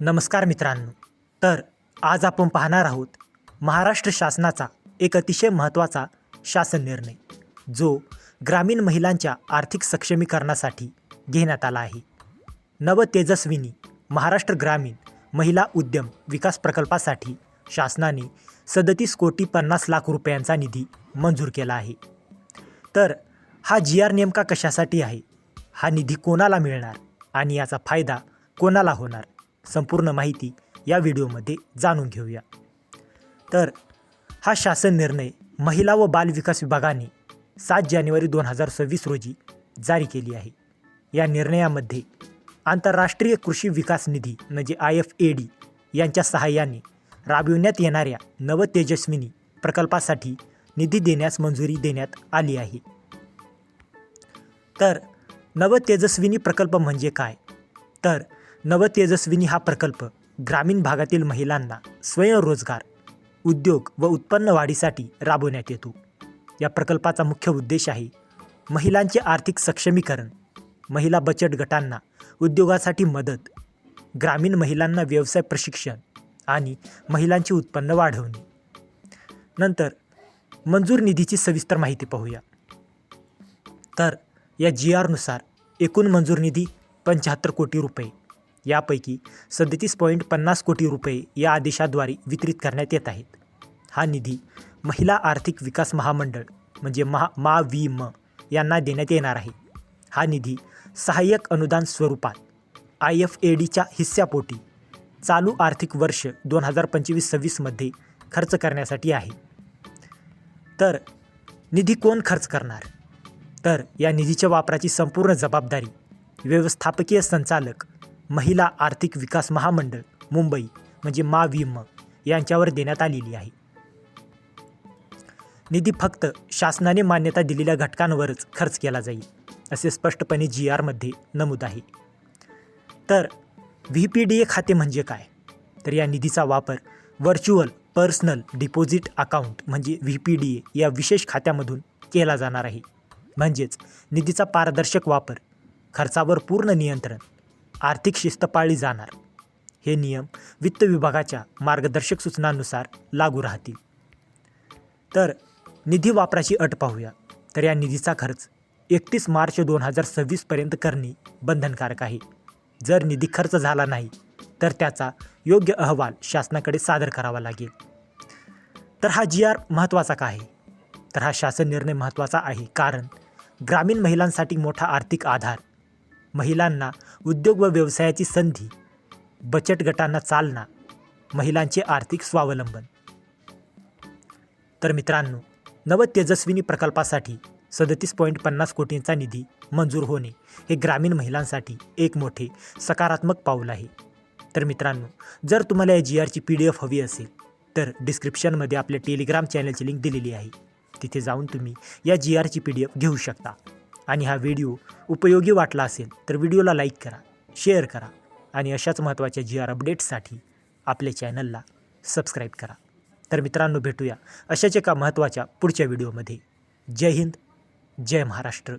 नमस्कार मित्रांनो. तर आज आपण पाहणार आहोत महाराष्ट्र शासनाचा एक अतिशय महत्त्वाचा शासन निर्णय जो ग्रामीण महिलांच्या आर्थिक सक्षमीकरणासाठी घेण्यात आला आहे. नव तेजस्विनी महाराष्ट्र ग्रामीण महिला उद्यम विकास प्रकल्पासाठी शासनाने सदतीस कोटी पन्नास लाख रुपयांचा निधी मंजूर केला आहे. तर हा जी आर नेमका कशासाठी आहे? हा निधी कोणाला मिळणार आणि याचा फायदा कोणाला होणार? संपूर्ण माहिती या व्हिडिओमध्ये जाणून घेऊया. तर हा शासन निर्णय महिला व बाल विकास विभागाने सात जानेवारी दोन हजार सव्वीस रोजी जारी केली आहे. या निर्णयामध्ये आंतरराष्ट्रीय कृषी विकास निधी म्हणजे आय एफ ए डी यांच्या सहाय्याने राबविण्यात येणाऱ्या नव तेजस्विनी प्रकल्पासाठी निधी देण्यास मंजुरी देण्यात आली आहे. तर नव तेजस्विनी प्रकल्प म्हणजे काय? तर नवतेजस्विनी हा प्रकल्प ग्रामीण भागातील महिलांना स्वयंरोजगार उद्योग व उत्पन्न वाढीसाठी राबवण्यात येतो. या प्रकल्पाचा मुख्य उद्देश आहे महिलांचे आर्थिक सक्षमीकरण महिला बचत गटांना उद्योगासाठी मदत ग्रामीण महिलांना व्यवसाय प्रशिक्षण आणि महिलांचे उत्पन्न वाढवणे. नंतर मंजूर निधीची सविस्तर माहिती पाहूया. तर या जी आरनुसार एकूण मंजूर निधी पंच्याहत्तर कोटी रुपये यापैकी सदतीस पॉईंट पन्नास कोटी रुपये या आदेशाद्वारे वितरित करण्यात येत आहेत. हा निधी महिला आर्थिक विकास महामंडळ म्हणजे महा मा वी म यांना देण्यात येणार आहे. हा निधी सहाय्यक अनुदान स्वरूपात आय एफ ए डीच्या हिस्स्यापोटी चालू आर्थिक वर्ष दोन हजार पंचवीस सव्वीसमध्ये खर्च करण्यासाठी आहे. तर निधी कोण खर्च करणार? तर या निधीच्या वापराची संपूर्ण जबाबदारी व्यवस्थापकीय संचालक महिला आर्थिक विकास महामंडळ मुंबई म्हणजे मा विम यांच्यावर देण्यात आलेली आहे. निधी फक्त शासनाने मान्यता दिलेल्या घटकांवरच खर्च केला जाईल असे स्पष्टपणे जी आरमध्ये नमूद आहे. तर व्ही पी डी ए खाते म्हणजे काय? तर या निधीचा वापर व्हर्च्युअल पर्सनल डिपॉझिट अकाउंट म्हणजे व्ही पी डी ए या विशेष खात्यामधून केला जाणार आहे. म्हणजेच निधीचा पारदर्शक वापर खर्चावर पूर्ण नियंत्रण आर्थिक शिस्त पाळली जाणार. हे नियम वित्त विभागाच्या मार्गदर्शक सूचनांनुसार लागू राहतील. तर निधी वापराची अट पाहूया. तर या निधीचा खर्च एकतीस मार्च दोन हजार सव्वीसपर्यंत करणे बंधनकारक आहे. जर निधी खर्च झाला नाही तर त्याचा योग्य अहवाल शासनाकडे सादर करावा लागेल. तर हा जी आर महत्त्वाचा का आहे? तर हा शासन निर्णय महत्त्वाचा आहे कारण ग्रामीण महिलांसाठी मोठा आर्थिक आधार महिलांना उद्योग व व्यवसायाची संधी बचत गटांना चालना महिलांचे आर्थिक स्वावलंबन. तर मित्रांनो नव तेजस्विनी प्रकल्पासाठी सदतीस पॉईंट पन्नास कोटींचा निधी मंजूर होणे हे ग्रामीण महिलांसाठी एक मोठे सकारात्मक पाऊल आहे. तर मित्रांनो जर तुम्हाला या जी आरची पी डी एफ हवी असेल तर डिस्क्रिप्शनमध्ये आपल्या टेलिग्राम चॅनलची लिंक दिलेली आहे. तिथे जाऊन तुम्ही या जी आरची पी डी एफ घेऊ शकता. आणि हा व्हिडिओ उपयोगी वाटला असेल तर व्हिडिओला लाईक करा शेअर करा आणि अशाच महत्त्वाच्या जी आर अपडेट्ससाठी आपल्या चॅनलला सबस्क्राईब करा. तर मित्रांनो भेटूया अशाच एका महत्त्वाच्या पुढच्या व्हिडिओमध्ये. जय हिंद जय महाराष्ट्र.